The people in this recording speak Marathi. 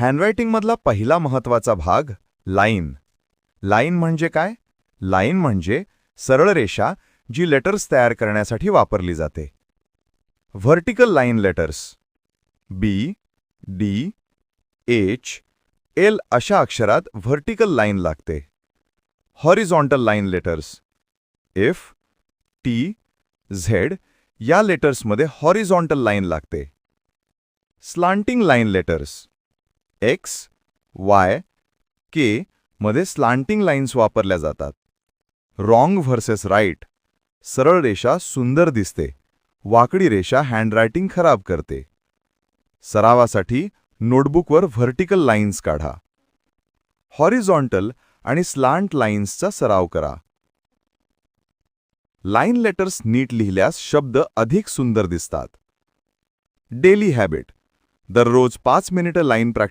हँडरायटिंगमधला पहिला महत्त्वाचा भाग लाईन लाईन म्हणजे काय? लाईन म्हणजे सरळ रेषा जी लेटर्स तयार करण्यासाठी वापरली जाते. Vertical line letters B D H L अशा अक्षरात व्हर्टिकल लाईन लागते. Horizontal line letters F T Z या लेटर्समध्ये हॉरिझॉन्टल लाईन लागते. Slanting line letters X Y K मध्ये स्लांटिंग लाईन्स वापरल्या जातात. रॉंग व्हर्सेस राईट सरळ रेषा सुंदर दिसते. वाकडी रेषा हँडरायटिंग खराब करते. सरावासाठी नोटबुकवर व्हर्टिकल लाईन्स काढा. हॉरिझॉन्टल आणि स्लांट लाईन्सचा सराव करा. लाईन लेटर्स नीट लिहिल्यास शब्द अधिक सुंदर दिसतात. डेली हॅबिट दररोज पाच मिनिटं लाईन प्रॅक्टिस